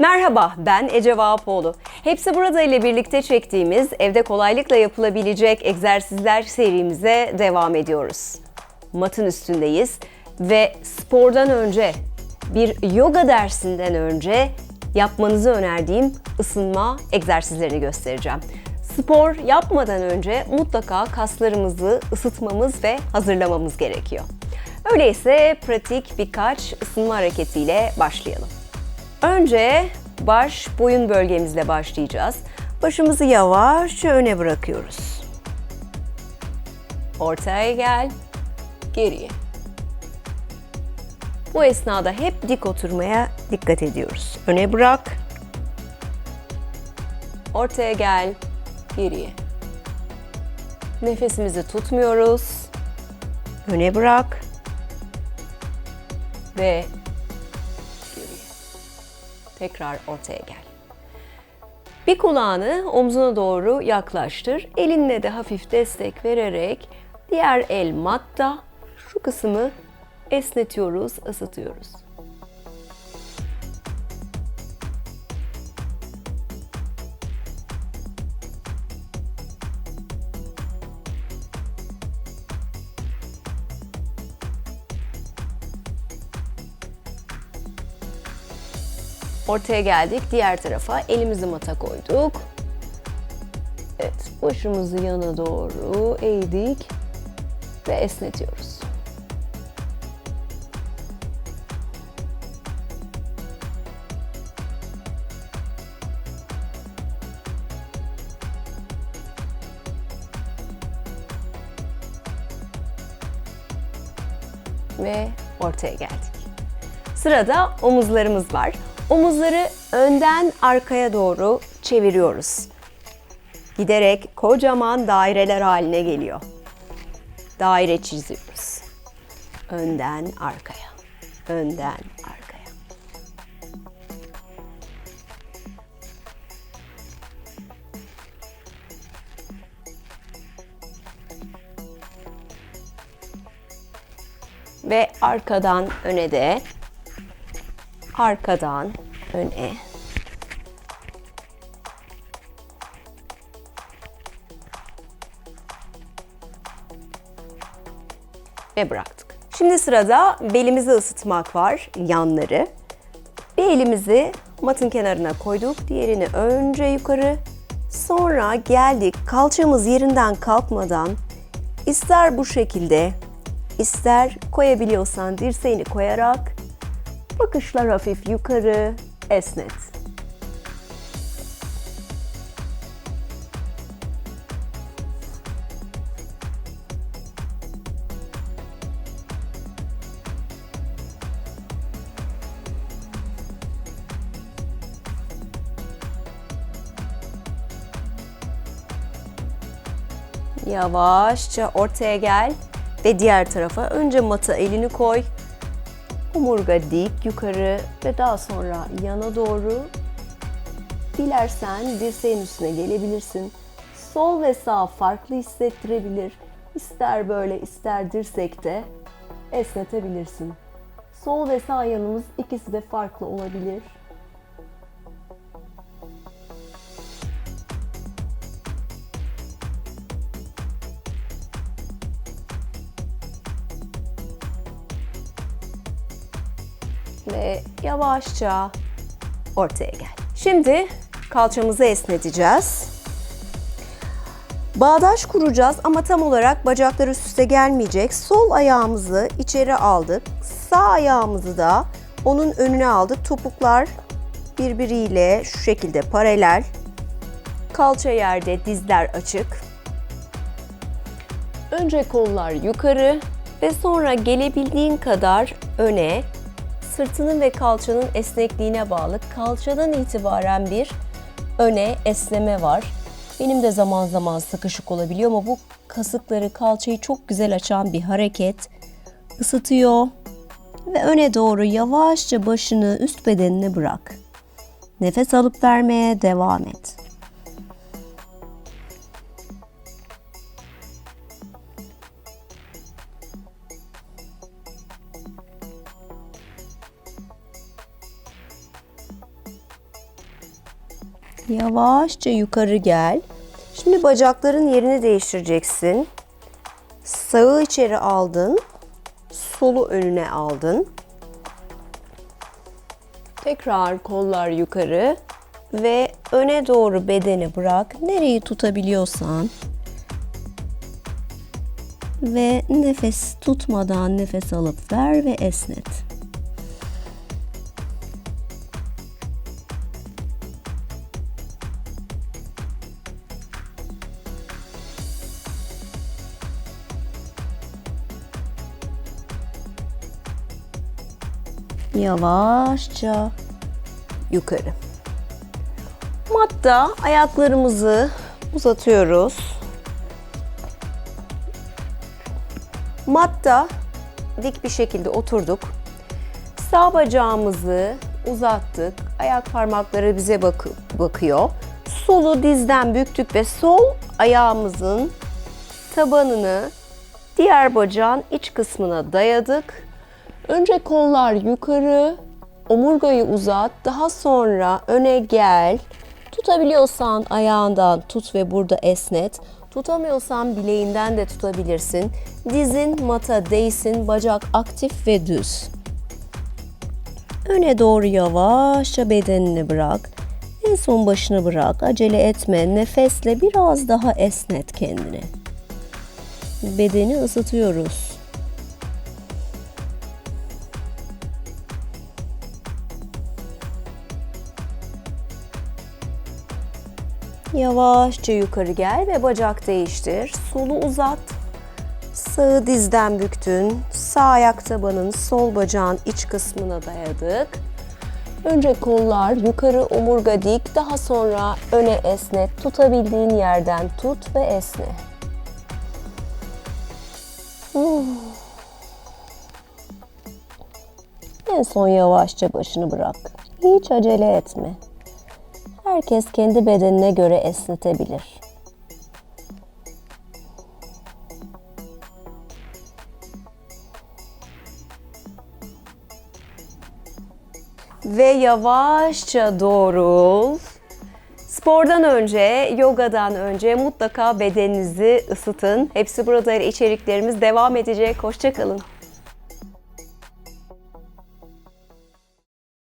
Merhaba, ben Ece Vahapoğlu. Hepsi burada ile birlikte çektiğimiz evde kolaylıkla yapılabilecek egzersizler serimize devam ediyoruz. Matın üstündeyiz ve spordan önce, bir yoga dersinden önce yapmanızı önerdiğim ısınma egzersizlerini göstereceğim. Spor yapmadan önce mutlaka kaslarımızı ısıtmamız ve hazırlamamız gerekiyor. Öyleyse pratik birkaç ısınma hareketiyle başlayalım. Önce baş boyun bölgemizle başlayacağız. Başımızı yavaşça öne bırakıyoruz. Ortaya gel, geriye. Bu esnada hep dik oturmaya dikkat ediyoruz. Öne bırak. Ortaya gel, geriye. Nefesimizi tutmuyoruz. Öne bırak. Ve. Tekrar ortaya gel. Bir kulağını omzuna doğru yaklaştır. Elinle de hafif destek vererek diğer el matta şu kısmı esnetiyoruz, ısıtıyoruz. Ortaya geldik. Diğer tarafa elimizi mata koyduk. Evet, başımızı yana doğru eğdik ve esnetiyoruz. Ve ortaya geldik. Sırada omuzlarımız var. Omuzları önden arkaya doğru çeviriyoruz. Giderek kocaman daireler haline geliyor. Daire çiziyoruz. Önden arkaya. Önden arkaya. Ve arkadan öne de arkadan öne. Ve bıraktık. Şimdi sırada belimizi ısıtmak var, yanları. Bir elimizi matın kenarına koyduk, diğerini önce yukarı, sonra geldik kalçamız yerinden kalkmadan ister bu şekilde, ister koyabiliyorsan dirseğini koyarak Bakışlar hafif yukarı, esnet. Yavaşça ortaya gel ve diğer tarafa önce mata elini koy. Omurga dik yukarı ve daha sonra yana doğru. Dilersen dirseğin üstüne gelebilirsin. Sol ve sağ farklı hissettirebilir. İster böyle ister dirsekte esnetebilirsin. Sol ve sağ yanımız ikisi de farklı olabilir. Ve yavaşça ortaya gel. Şimdi kalçamızı esneteceğiz. Bağdaş kuracağız ama tam olarak bacaklar üst üste gelmeyecek. Sol ayağımızı içeri aldık. Sağ ayağımızı da onun önüne aldık. Topuklar birbiriyle şu şekilde paralel. Kalça yerde, dizler açık. Önce kollar yukarı ve sonra gelebildiğin kadar öne sırtının ve kalçanın esnekliğine bağlı kalçadan itibaren bir öne esneme var. Benim de zaman zaman sıkışık olabiliyor ama bu kasıkları, kalçayı çok güzel açan bir hareket. Isıtıyor ve öne doğru yavaşça başını üst bedenine bırak. Nefes alıp vermeye devam et. Yavaşça yukarı gel. Şimdi bacakların yerini değiştireceksin. Sağı içeri aldın. Solu önüne aldın. Tekrar kollar yukarı ve öne doğru bedeni bırak. Nereyi tutabiliyorsan. Ve nefes tutmadan nefes alıp ver ve esnet. Yavaşça yukarı. Matta ayaklarımızı uzatıyoruz. Matta dik bir şekilde oturduk. Sağ bacağımızı uzattık. Ayak parmakları bize bak- bakıyor. Solu dizden büktük ve sol ayağımızın tabanını diğer bacağın iç kısmına dayadık. Önce kollar yukarı, omurgayı uzat, daha sonra öne gel. Tutabiliyorsan ayağından tut ve burada esnet. Tutamıyorsan bileğinden de tutabilirsin. Dizin mata değsin, bacak aktif ve düz. Öne doğru yavaşça bedenini bırak. En son başını bırak. Acele etme. Nefesle biraz daha esnet kendini. Bedeni ısıtıyoruz. Yavaşça yukarı gel ve bacak değiştir. Solu uzat. Sağı dizden büktün. Sağ ayak tabanın sol bacağın iç kısmına dayadık. Önce kollar yukarı omurga dik, daha sonra öne esnet. Tutabildiğin yerden tut ve esne. Hmm. En son yavaşça başını bırak. Hiç acele etme. Herkes kendi bedenine göre esnetebilir. Ve yavaşça doğrul. Spordan önce, yogadan önce mutlaka bedeninizi ısıtın. Hepsi burada içeriklerimiz devam edecek. Hoşçakalın.